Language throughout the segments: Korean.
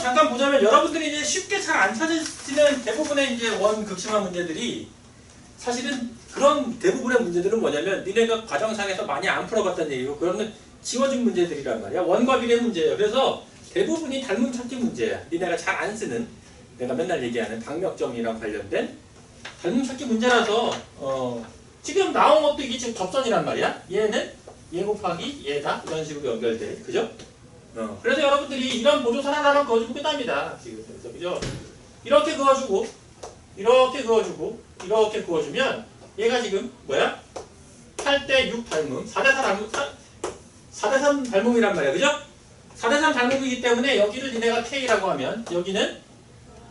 잠깐 보자면 여러분들이 이제 쉽게 잘 안 찾으시는 대부분의 이제 원 극심한 문제들이 사실은 그런 대부분의 문제들은 뭐냐면 니네가 과정상에서 많이 안 풀어봤다는 얘기고 그러면 지워진 문제들이란 말이야. 원과 비례 문제예요. 그래서 대부분이 닮은 찾기 문제야. 니네가 잘 안 쓰는 내가 맨날 얘기하는 방역정이랑 관련된 닮은 찾기 문제라서 어, 지금 나온 것도 이게 지금 접선이란 말이야. 얘는 얘 곱하기 얘다 이런 식으로 연결돼. 그죠? 어, 그래서 여러분들이 이런 보조선 하나만 그어주고 끝납니다. 지금 그래서 그죠? 이렇게 그어주고 이렇게 그어주고 이렇게 그어주면 얘가 지금 뭐야? 8대 6 닮음 4대 4 닮음 4, 대3 닮음이란 말이야. 그죠? 4대 3 닮음이기 때문에 여기를 니네가 K라고 하면 여기는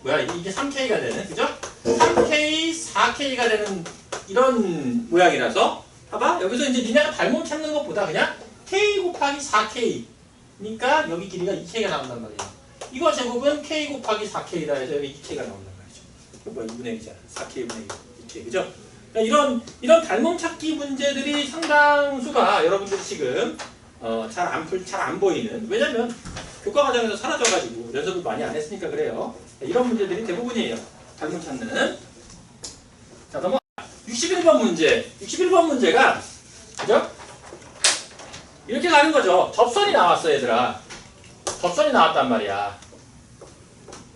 뭐야? 이게 3K가 되는 그죠? 3K, 4K가 되는 이런 모양이라서 봐봐 여기서 이제 니네가 닮음 찾는 것보다 그냥 K 곱하기 4K 니까 여기 길이가 2K가 나온단 말이야. 이거 제곱은 K 곱하기 4K다 해서 여기 2K가 나온단 말이죠. 이거 뭐야 2분의 1이잖아. 4K분의 2K 그죠? 그러니까 이런 이런 닮음 찾기 문제들이 상당수가 여러분들 지금 어, 잘안잘안 보이는 왜냐면 교과 과정에서 사라져가지고 연습을 많이 안 했으니까 그래요. 이런 문제들이 대부분이에요. 닮음 찾는. 자 넘어. 61번 문제. 61번 문제가 그죠? 이렇게 가는 거죠. 접선이 나왔어, 얘들아. 접선이 나왔단 말이야.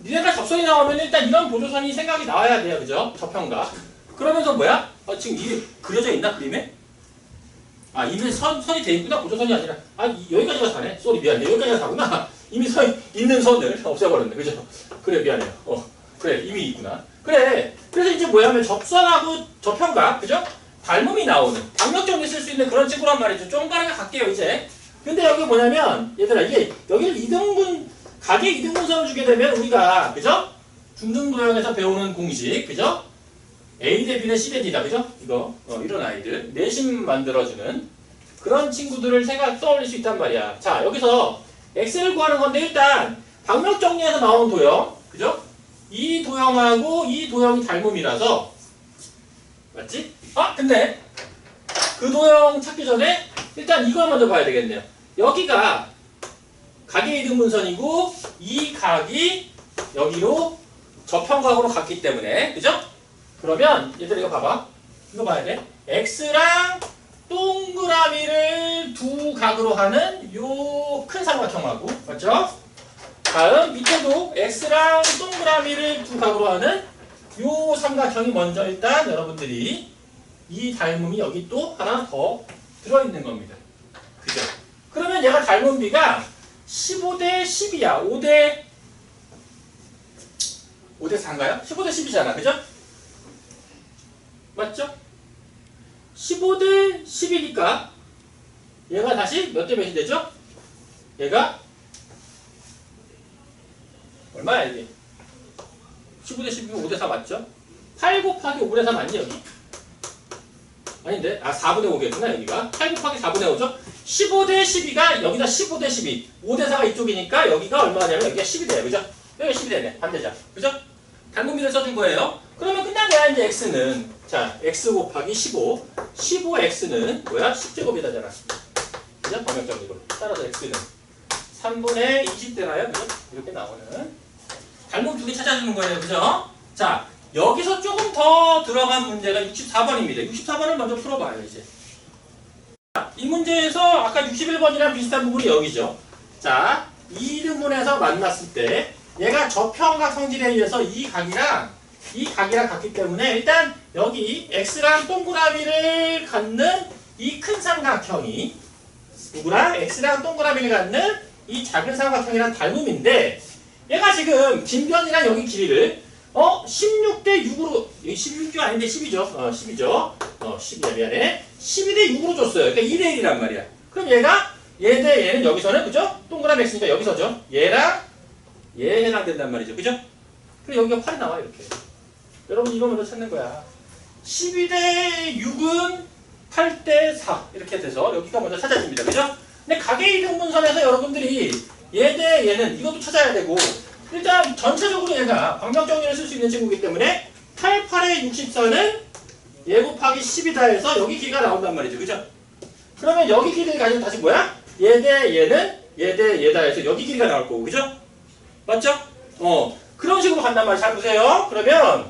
니네가 접선이 나오면 일단 이런 보조선이 생각이 나와야 돼요, 그죠? 저평가. 그러면서 뭐야? 아, 지금 이게 그려져 있나, 그림에? 아, 이미 선, 선이 돼 있구나, 보조선이 아니라. 아, 이- 여기까지가 사네. 쏘리, 미안해. 여기까지가 사구나. 이미 선, 있는 선을 없애버렸네, 그죠? 그래, 미안해요. 어, 그래, 이미 있구나. 그래. 그래서 이제 뭐냐면 접선하고 저평가, 그죠? 닮음이 나오는 방역적이 쓸수 있는 그런 친구란 말이죠. 좀 빠르게 갈게요 이제. 근데 여기 뭐냐면 얘들아 이게 여기를 이등분 가게 이등분선을 주게 되면 우리가 그죠? 중등도형에서 배우는 공식 그죠? A 대 B는 C 대 D다 그죠? 이거 어, 이런 아이들 내심 만들어주는 그런 친구들을 생각 떠올릴 수 있단 말이야. 자 여기서 x를 구하는 건데 일단 방역 정리에서 나온 도형 그죠? 이 도형하고 이 도형이 닮음이라서 맞지? 아 근데 그 도형 찾기 전에 일단 이걸 먼저 봐야 되겠네요. 여기가 각의 이등분선이고 이 각이 여기로 저평각으로 갔기 때문에 그죠? 그러면 얘들 이거 봐봐. 이거 봐야 돼. x랑 동그라미를 두 각으로 하는 요 큰 삼각형하고 맞죠? 다음 밑에도 x랑 동그라미를 두 각으로 하는 요 삼각형이 먼저 일단 여러분들이 이 닮음이 여기 또 하나 더 들어있는 겁니다. 그죠? 그러면 얘가 닮은 비가 15대 10이야. 5대 5대 4인가요? 15대 10이잖아. 그죠? 맞죠? 15대 10이니까 얘가 다시 몇 대 몇이 되죠? 얘가 얼마야 이게? 15대 10이면 5대 4 맞죠? 8 곱하기 5대 4 맞니 여기? 아닌데? 아 4분의 5겠구나 여기가 8 곱하기 4분의 5죠? 15대 12가 여기다 15대 12 5대 4가 이쪽이니까 여기가 얼마냐면 여기가 10이 돼요 그죠? 여기가 10이 되네 반대자 그죠? 닮은비를 써준 거예요 그러면 끝난 거야 이제 x는 자 x 곱하기 15 15x는 뭐야? 10제곱이다잖아 그죠? 방역적으로 따라서 x는 3분의 20대나요? 그죠? 이렇게 나오는 닮은 두개 찾아주는 거예요 그죠? 자 여기서 조금 더 들어간 문제가 64번입니다. 64번을 먼저 풀어봐요, 이제. 자, 이 문제에서 아까 61번이랑 비슷한 부분이 여기죠. 자, 2등분해서 만났을 때 얘가 저평각 성질에 의해서 이 각이랑 이 각이랑 같기 때문에 일단 여기 x랑 동그라미를 갖는 이 큰 삼각형이 누구랑 x랑 동그라미를 갖는 이 작은 삼각형이랑 닮음인데 얘가 지금 빈변이랑 여기 길이를 어? 16대 6으로, 여기 16조 아닌데 10이죠. 어, 10이죠. 어, 10이야, 미안해. 12대 6으로 줬어요. 그러니까 2대 1이란 말이야. 그럼 얘가, 얘 대 얘는 여기서는, 그죠? 동그라미 x니까 여기서죠. 얘랑 얘 해당된단 말이죠. 그죠? 그럼 여기가 8이 나와, 이렇게. 여러분, 이거 먼저 찾는 거야. 12대 6은 8대 4. 이렇게 돼서 여기가 먼저 찾아집니다. 그죠? 근데 가계 이등분선에서 여러분들이 얘 대 얘는 이것도 찾아야 되고, 일단 전체적으로 얘가 방정정리를 쓸 수 있는 친구이기 때문에 8, 8의 64는 얘 곱하기 10이다 해서 여기 길이가 나온단 말이죠. 그죠? 그러면 여기 길이를 가지고 다시 뭐야? 얘 대 얘는 얘 대 얘다 해서 여기 길이가 나올 거고. 그죠? 맞죠? 어 그런 식으로 간단 말이에요. 잘 보세요. 그러면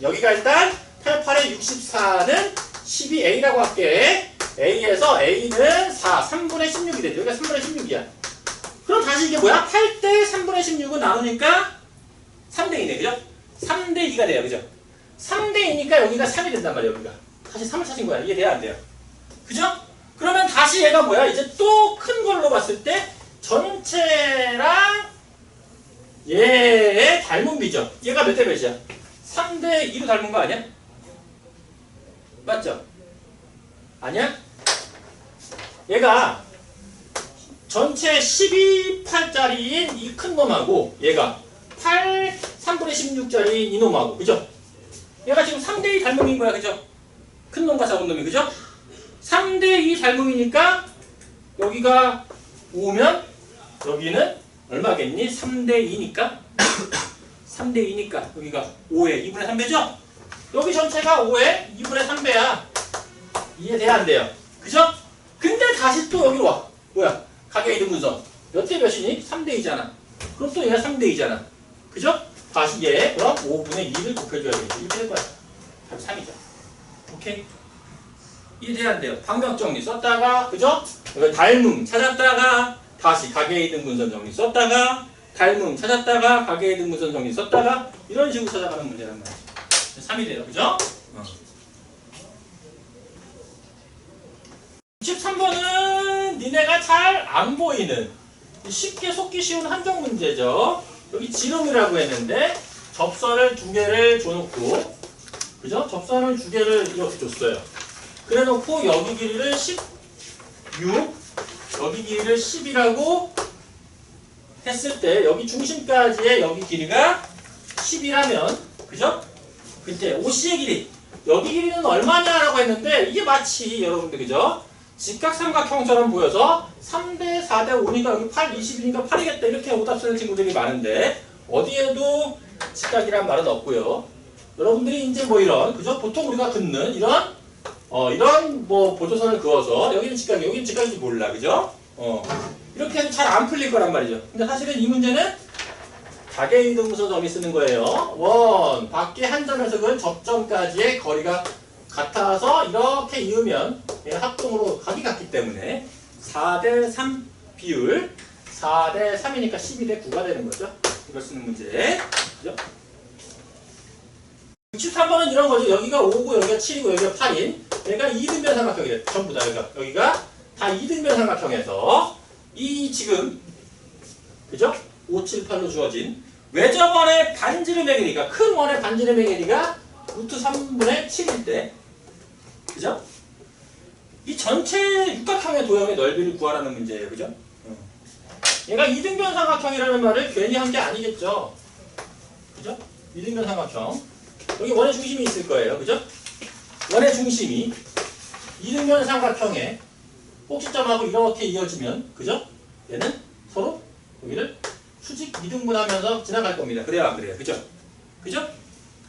여기가 일단 88에 64는 12a라고 할게. a에서 a는 4, 3분의 16이 되죠. 여기가 3분의 16이야. 그럼 다시 이게 뭐야? 8대 3분의 16은 나누니까 3대 2네. 그죠? 3대 2가 돼요. 그죠? 3대 2니까 여기가 3이 된단 말이에요. 여기가. 다시 3을 찾은 거야. 이해돼야 안 돼요? 그죠? 그러면 다시 얘가 뭐야? 이제 또 큰 걸로 봤을 때 전체랑 얘의 닮은 비죠. 얘가 몇 대 몇이야? 3대 2로 닮은 거 아니야? 맞죠? 아니야? 얘가 전체 12팔짜리인 이 큰 놈하고 얘가 8, 3분의 16짜리인 이 놈하고 그죠? 얘가 지금 3대2 닮음인 거야 그죠? 큰 놈과 작은 놈이 그죠? 3대2 닮음이니까 여기가 5면 여기는 얼마겠니? 3대2니까 3대2니까 여기가 5에 2분의 3배죠? 여기 전체가 5에 2분의 3배야 이해돼야 안 돼요 그죠? 근데 다시 또 여기로 와 뭐야 가격 이등 분선 몇 대 몇이니? 3대2잖아 그럼 또 얘가 3대2잖아 그죠? 다시 얘 그럼 5분의 2를 곱해줘야겠지 이렇게 될 거야 답이 3이죠 오케이 이해돼야 안 돼요 방정 정리 썼다가 그죠? 닮음 찾았다가 다시 가계의 등분선 정리 썼다가 닮음 찾았다가 가계의 등분선 정리 썼다가 이런 식으로 찾아가는 문제란 말이죠 3이 돼요 그죠? 어. 63번은 니네가 잘 안 보이는 쉽게 속기 쉬운 한정 문제죠. 여기 지름이라고 했는데 접선을 두 개를 줘놓고 그죠? 접선을 두 개를 이렇게 줬어요. 그래놓고 여기 길이를 16 여기 길이를 10이라고 했을 때 여기 중심까지의 여기 길이가 10이라면 그죠? 그때 OC의 길이 여기 길이는 얼마냐라고 했는데 이게 마치 여러분들 그죠? 직각삼각형처럼 보여서 3대 4대 5니까 여기 8, 20이니까 8이겠다 이렇게 오답 쓰는 친구들이 많은데 어디에도 직각이란 말은 없고요. 여러분들이 이제 뭐 이런 그죠? 보통 우리가 긋는 이런 어 이런 뭐 보조선을 그어서 여기는 직각이 여기는 직각인지 몰라 그죠? 어 이렇게 해도 잘 안 풀릴 거란 말이죠. 근데 사실은 이 문제는 가계 이등분선 점이 쓰는 거예요. 원 밖에 한 점에서 그 접점까지의 거리가 같아서 이렇게 이으면 얘가 합동으로 각이 같기 때문에 4대 3 비율 4대 3이니까 12대 9가 되는 거죠. 이걸 쓰는 문제. 그죠? 63번은 이런 거죠. 여기가 5고 여기가 7이고 여기가 8인 얘가 2등변 삼각형이래. 전부 다 여기가. 여기가 다 2등변 삼각형에서 이 지금 그죠? 5, 7, 8로 주어진 외접원의 반지름의 길이가 큰 원의 반지름의 길이가 루트 3분의 7일 때 그죠? 이 전체 육각형의 도형의 넓이를 구하라는 문제예요. 그죠? 어. 얘가 이등변 삼각형이라는 말을 괜히 한 게 아니겠죠. 그죠? 이등변 삼각형. 여기 원의 중심이 있을 거예요. 그죠? 원의 중심이 이등변 삼각형에 꼭지점하고 이렇게 이어지면 그죠? 얘는 서로 여기를 수직 이등분하면서 지나갈 겁니다. 그래요, 안 그래요? 그죠? 그죠?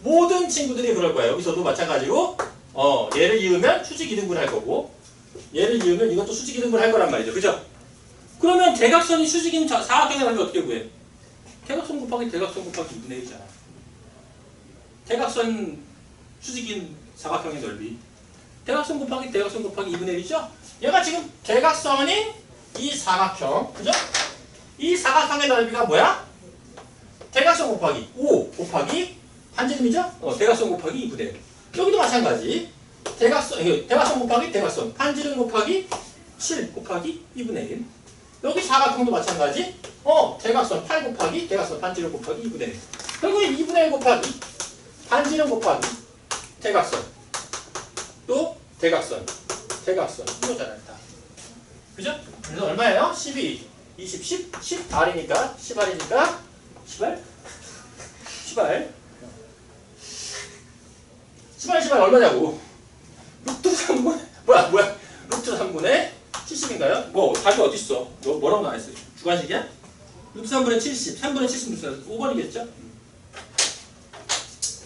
모든 친구들이 그럴 거예요. 여기서도 마찬가지로 어, 얘를 이으면 수직 이등분 할 거고 얘를 이으면 이것도 수직 이등분 할 거란 말이죠. 그죠? 그러면 대각선이 수직인 자- 사각형이라면 어떻게 구해? 대각선 곱하기 대각선 곱하기 2분의 1이잖아. 대각선 수직인 사각형의 넓이 대각선 곱하기 대각선 곱하기 2분의 1이죠? 얘가 지금 대각선인 이 사각형 그죠? 이 사각형의 넓이가 뭐야? 대각선 곱하기 5 곱하기 반지름이죠? 어, 대각선 곱하기 2분의 1 여기도 마찬가지. 대각선 대각선 곱하기 대각선. 반지름 곱하기 7 곱하기 2분의 1 여기 사각형도 마찬가지. 어 대각선 8 곱하기 대각선 반지름 곱하기 2분의 1 그리고 2분의 1 곱하기 반지름 곱하기 대각선. 또 대각선 대각선. 이거잖아요 다. 그죠? 그래서 얼마예요? 12 20 10 10 R이니까 10R이니까 10R 10R 10R 10R 얼마냐고 루트 3분 뭐야 뭐야 루트 3분의 70인가요? 뭐 답이 어딨어? 너 뭐라고 나와있어? 주관식이야? 루트 3분의 70 3분의 70 루트 5번이겠죠?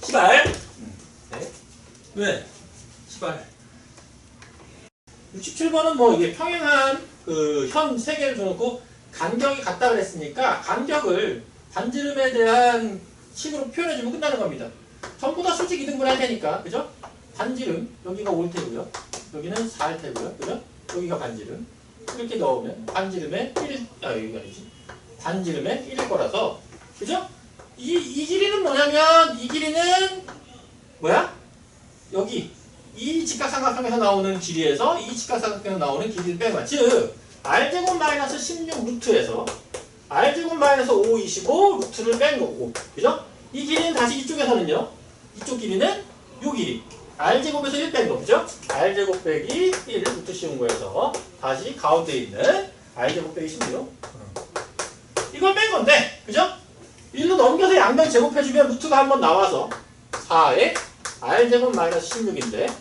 10R 네. 왜? 10R 67번은 뭐 이게 평행한 그 현 세 개를 줘놓고 간격이 같다 그랬으니까 간격을 반지름에 대한 식으로 표현해주면 끝나는 겁니다. 전부 다 수직 이등분 할 테니까, 그죠? 반지름, 여기가 올 테고요. 여기는 4할 테고요. 그죠? 여기가 반지름. 이렇게 넣으면 반지름에 1, 아, 여기가 아니지. 반지름에 1일 거라서, 그죠? 이, 이 길이는 뭐냐면, 이 길이는, 뭐야? 여기, 이 직각삼각형에서 나오는 길이에서 이 직각삼각형에서 나오는 길이를 빼면, 즉, r제곱 마이너스 16 루트에서 r제곱 마이너스 5, 25 루트를 뺀 거고, 그죠? 이 길이는 다시 이쪽에서는요, 이쪽 길이는 요 길이. r제곱에서 1 뺀 거, 그죠? r제곱 빼기 1 루트 씌운 거에서 다시 가운데 있는 r제곱 빼기 16. 이걸 뺀 건데, 그죠? 1로 넘겨서 양변 제곱해주면 루트가 한 번 나와서 4에 r제곱 마이너스 16인데,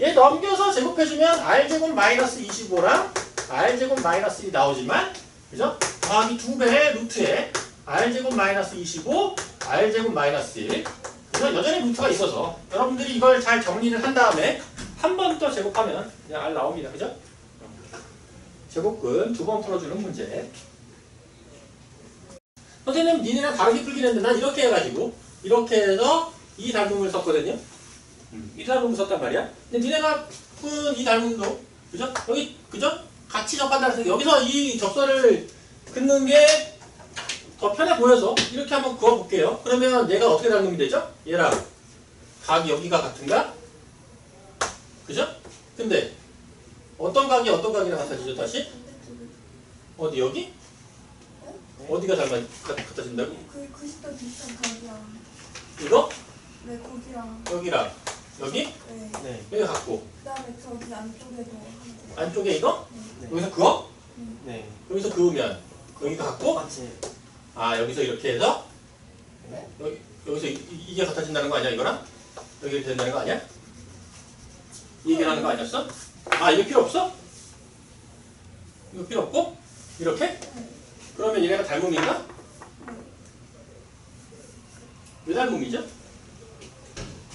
얘 넘겨서 제곱해주면 r제곱 마이너스 25랑 r제곱 마이너스 1이 나오지만, 그죠? 더하기 2배의 루트에 r제곱 마이너스 25, r제곱 마이너스 1. 그래서 여전히 루트가 있어서 여러분들이 이걸 잘 정리를 한 다음에 한 번 더 제곱하면 그냥 r 나옵니다. 그죠? 제곱근 두 번 풀어주는 문제. 선생님 니네랑 다르게 풀긴 했는데 난 이렇게 해가지고 이렇게 해서 이 닮음을 썼거든요. 이 닮음을 썼단 말이야. 근데 니네가 푼 이 닮음도 그죠? 여기 그죠? 같이 접한다는. 여기서 이 접선을 긋는 게 더 편해 보여서 이렇게 한번 그어볼게요. 그러면 얘가 어떻게 닮음이 되죠? 얘랑 각이 여기가 같은가? 그죠? 근데 어떤 각이 어떤 각이랑 같아지죠 다시? 어디 여기? 어디가 닮아 같아진다고? 그 90도 비슷한 각이랑 이거? 네 거기랑 여기랑 여기? 네 네. 여기 같고 그다음에 저기 안쪽에도 안쪽에 이거? 네. 여기서 그어? 네. 여기서 그으면 여기가 같고 똑같이. 아 여기서 이렇게 해서 네. 여기, 여기서 이, 이- 이게 같아진다는 거 아니야 이거랑? 여기 이렇게 된다는 거 아니야? 이 얘기를 하는 거 아니었어? 아 이거 필요 없어? 이거 필요 없고? 이렇게? 그러면 얘네가 닮음인가? 왜 닮음이죠?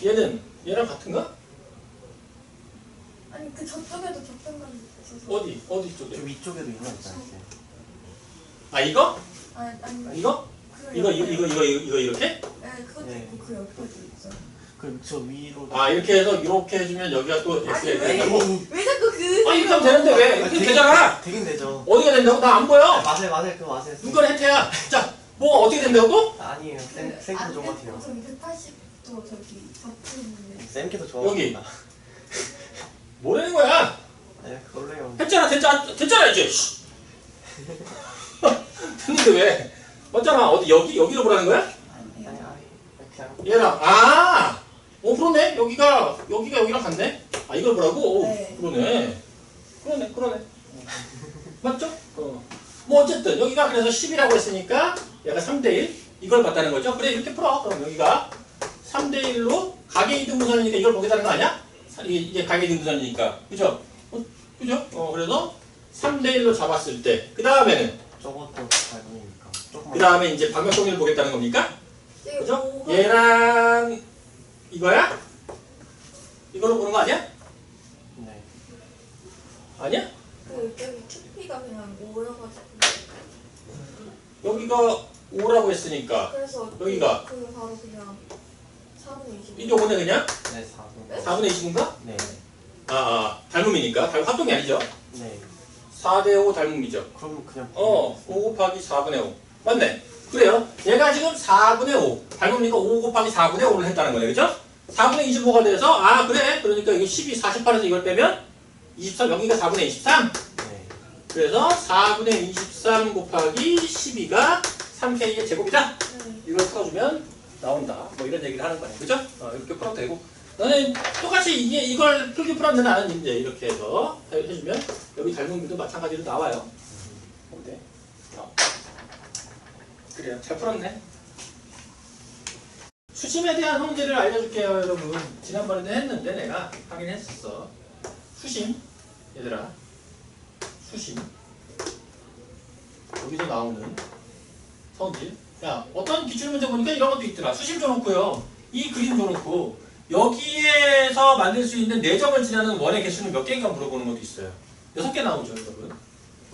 얘는 얘랑 같은가? 아니 그 저쪽에도 접점만 있어서 어디? 어디 쪽에? 저 위쪽에도 있나 있잖아요. 아 이거? 아니 아니 이거? 그 이거 옆에- 이거 이거 이거 이거 이렇게? 네 그것도 네. 있고 그 옆에도 있어요 그저 위로. 아 이렇게 해서 이렇게 해주면 여기가 또 아니 X가 왜, 된다고? 왜 자꾸 그 아 이렇게 하면 되는데 왜? 이렇게 되잖아! 되긴 되죠. 어디가 된다고? 나안 보여! 맞아요, 맞아요. 그거 맞아요. 눈깔 혜태야! 자, 뭐가 어떻게 된다고 또? 아니에요. 쌤, 그 쌤께도 좋은 것 같아요. 저기 180도 저기 접히는데 쌤께도 좋은 것 여기. 뭐라는 거야? 네, 그걸로 해요. 했잖아, 됐잖아, 됐잖아, 이제! 씨. 됐는데 왜? 맞잖아, 어디, 여기, 여기로 보라는 거야? 얘랑, 아! 어, 그러네? 여기가, 여기가 여기랑 같네? 아, 이걸 보라고? 오, 네. 그러네. 그러네, 그러네. 맞죠? 어. 뭐, 어쨌든, 여기가 그래서 10이라고 했으니까, 얘가 3대1. 이걸 봤다는 거죠? 그래, 이렇게 풀어. 그럼 여기가 3대1로 각의 이등분선이니까 이걸 보겠다는 거 아니야? 사- 이게, 각의 이등분선이니까. 그죠? 어, 그죠? 어, 그래서 3대1로 잡았을 때, 그 다음에는, 저것도. 조금만. 그 다음에 이제 방정성리를 보겠다는 겁니까? 이게 그죠? 얘랑 이거야? 이걸로 보는 거 아니야? 네. 아니야? 그 여기 TP가 그냥 오여가지고 여기가 5라고 했으니까 그래서 여기가? 그, 그 바로 그냥 4분의 20 이게 5네 그냥? 네, 4분. 4분의 20인가? 네. 아, 아 닮음이니까 닮, 합동이 아니죠? 네. 4대 5 닮음이죠 그럼 그냥. 어, 5 곱하기 4분의 5 맞네 그래요 얘가 지금 4분의 5 닮음이니까 5 곱하기 4분의 5를 했다는 거네 그죠? 4분의 25가 돼서 아 그래 그러니까 이거 12, 48에서 이걸 빼면 23 여기가 4분의 23 네. 그래서 4분의 23 곱하기 12가 3K의 제곱이다. 네. 이걸 풀어주면 나온다. 뭐 이런 얘기를 하는 거네. 그죠? 어, 이렇게 풀어도 되고. 너는 똑같이 이게 이걸 풀기 풀었는데 나는 이제 이렇게 해서 해- 해주면 여기 닮은비도 마찬가지로 나와요. 어때? 어. 그래요. 잘 풀었네. 수심에 대한 성질을 알려줄게요, 여러분. 지난번에도 했는데 내가 하긴 했었어. 수심, 얘들아. 수심. 여기서 나오는 성질. 야, 어떤 기출 문제 보니까 이런 것도 있더라. 수심 줘놓고요. 이 그림 줘놓고 여기에서 만들 수 있는 내점을 지나는 원의 개수는 몇 개인가 물어보는 것도 있어요. 여섯 개 나오죠, 여러분.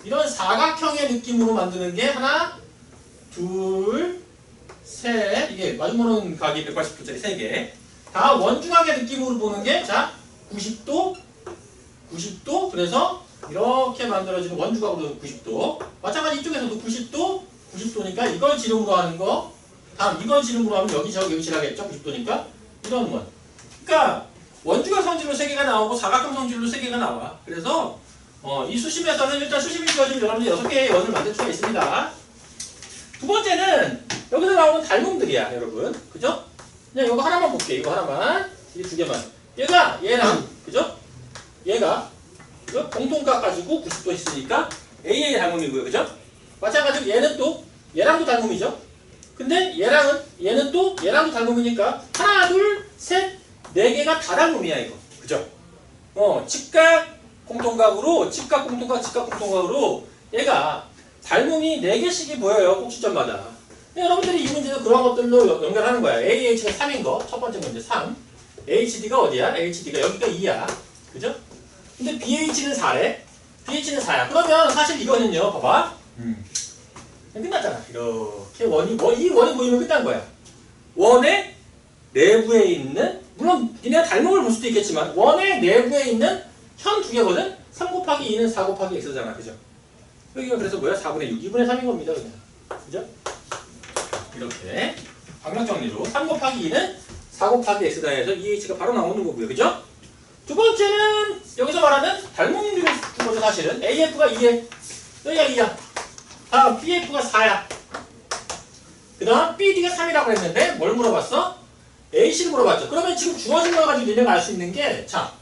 이런 사각형의 느낌으로 만드는 게 하나, 둘, 셋. 이게 마주보는 각이 180도짜리 3개. 다 원중앙의 느낌으로 보는 게, 자, 90도, 90도. 그래서 이렇게 만들어지는 원주각으로 90도. 마찬가지 이쪽에서도 90도, 90도니까 이걸 지름으로 하는 거. 다음 이걸 지름으로 하면 여기 저 여기 지나겠죠? 90도니까. 이런 원. 그러니까 원주각 성질로 3개가 나오고 사각형 성질로 3개가 나와. 그래서 어, 이 수심에서는 일단 수심이 주어지면 여러분들 6개의 원을 만들 수가 있습니다. 두 번째는 여기서 나오는 닮음들이야, 여러분. 그죠? 그냥 이거 하나만 볼게. 이거 하나만. 이 두 개만. 얘가 얘랑 그죠? 얘가 그죠? 공통각 가지고 90도 있으니까 AA의 닮음이고요. 그죠? 마찬가지로 얘는 또 얘랑도 닮음이죠. 근데 얘랑은 얘는 또 얘랑도 닮음이니까 하나, 둘, 셋, 네 개가 다 닮음이야 이거. 그죠? 어, 직각 공통각으로 직각 공통각 직각 공통각으로 얘가 닮음이 4개씩이 보여요 꼭지점마다 여러분들이 이 문제는 그런 것들로 연- 연결하는 거야 AH가 3인 거 첫 번째 문제 3 HD가 어디야? HD가 여기가 2야 그죠? 근데 BH는 4래 BH는 4야 그러면 사실 이거는요 봐봐 음. 끝났잖아 이렇게 원이 뭐, 이 원이 보이면 끝난 거야 원의 내부에 있는 물론 니네가 닮음을 볼 수도 있겠지만 원의 내부에 있는 현 두 개거든 3 곱하기 2는 4 곱하기 x잖아 그죠? 여기가 그래서 뭐야? 4분의 6, 2분의 3인 겁니다 그냥 그죠? 이렇게 방역 정리로 3 곱하기 2는 4 곱하기 x다 해서 2h가 바로 나오는 거고요 그죠? 두 번째는 여기서 말하는 닮음들을 준 거죠 사실은 AF가 2에 여기가 2야 다음 BF가 4야 그 다음 BD가 3이라고 했는데 뭘 물어봤어? A씨를 물어봤죠. 그러면 지금 주어진 걸 가지고 니네가 알 수 있는 게, 자,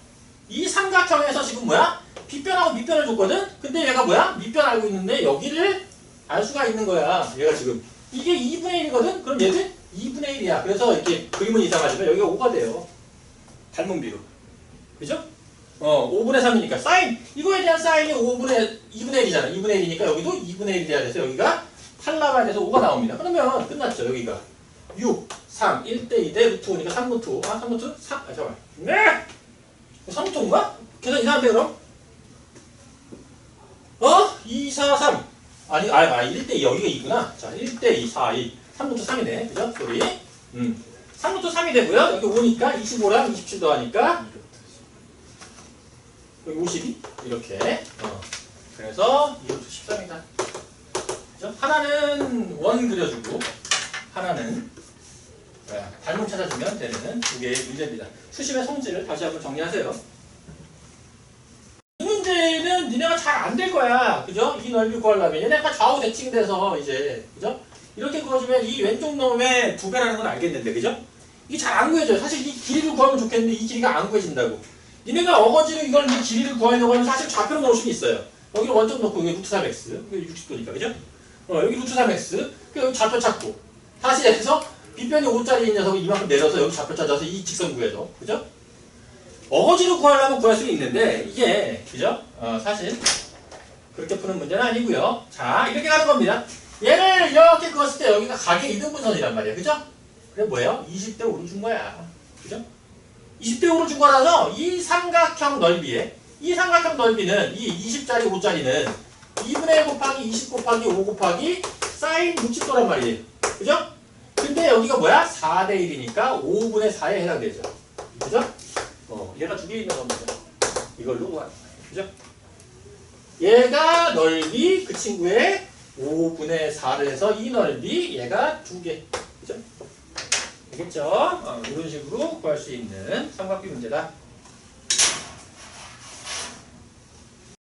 이 삼각형에서 지금 뭐야? 빗변하고 밑변을 줬거든? 근데 얘가 뭐야? 밑변 알고 있는데 여기를 알 수가 있는 거야. 얘가 지금. 이게 2분의 1이거든? 그럼 얘도 2분의 1이야. 그래서 이렇게 그림은 이상하지만 여기가 5가 돼요. 닮은 비로. 그죠? 어, 5분의 3이니까. 사인, 이거에 대한 사인이 5분의, 2분의 1이잖아. 2분의 1이니까 여기도 2분의 1이 돼야 돼서 여기가 탈락이 돼서 5가 나옵니다. 그러면 끝났죠, 여기가. 6, 3, 1대 2대 루트 5니까 3 루트 5. 아, 3 루트 3. 아, 잠깐만. 네! 3 루트 5인가? 계산 이상한데, 그럼? 어? 2, 4, 3. 아니, 아, 아 1대 2. 여기가 2구나. 자, 1대 2, 4, 2. 3 루트 3이네. 그죠? 소리. 음. 3 루트 3이 되고요. 여기 5니까 25랑 27 더하니까 여기 52. 이렇게. 어. 그래서 2 루트 13이다. 그죠? 하나는 원 그려주고, 하나는 네, 닮음 찾아주면 되는 두 개의 문제입니다. 수심의 성질을 다시 한번 정리하세요. 이 문제는 니네가 잘 안 될 거야. 그죠? 이 넓이 구하려면. 얘네 약간 좌우 대칭돼서 이제, 그죠? 이렇게 구해주면 이 왼쪽 놈의 두 배라는 건 알겠는데, 그죠? 이게 잘 안 구해져요. 사실 이 길이를 구하면 좋겠는데 이 길이가 안 구해진다고. 니네가 어거지로 이걸 이 길이를 구하려고 하면 사실 좌표로 놓을 수는 있어요. 여기를 원점 놓고 여기 루트 3x. 여기 60도니까, 그죠? 어, 여기 루트 3x. 그 여기 좌표 찾고. 다시 해서 빗변이 5짜리인 녀석을 이만큼 내려서 여기 좌표 찾아서 이 직선 구해줘. 그죠? 어거지로 구하려면 구할 수는 있는데 이게 그죠? 어, 사실 그렇게 푸는 문제는 아니고요. 자 이렇게 가는 겁니다. 얘를 이렇게 그었을 때 여기가 각의 이등분선이란 말이에요. 그죠? 그래 뭐예요? 20대 5로 준 거야. 그죠? 20대 5로 준 거라서 이 삼각형 넓이에 이 삼각형 넓이는 이 20짜리 5짜리는 2분의 1 곱하기 20 곱하기 5 곱하기 사인 60도란 말이에요. 그죠? 근데 여기가 뭐야? 4대 1이니까 5분의 4에 해당되죠. 그죠? 어, 얘가 두 개 있는 겁니다. 이걸로 거예요. 그죠? 얘가 넓이 그 친구의 5분의 4를 해서 이 넓이 얘가 두 개. 그죠? 알겠죠? 어, 이런 식으로 구할 수 있는 삼각비 문제다.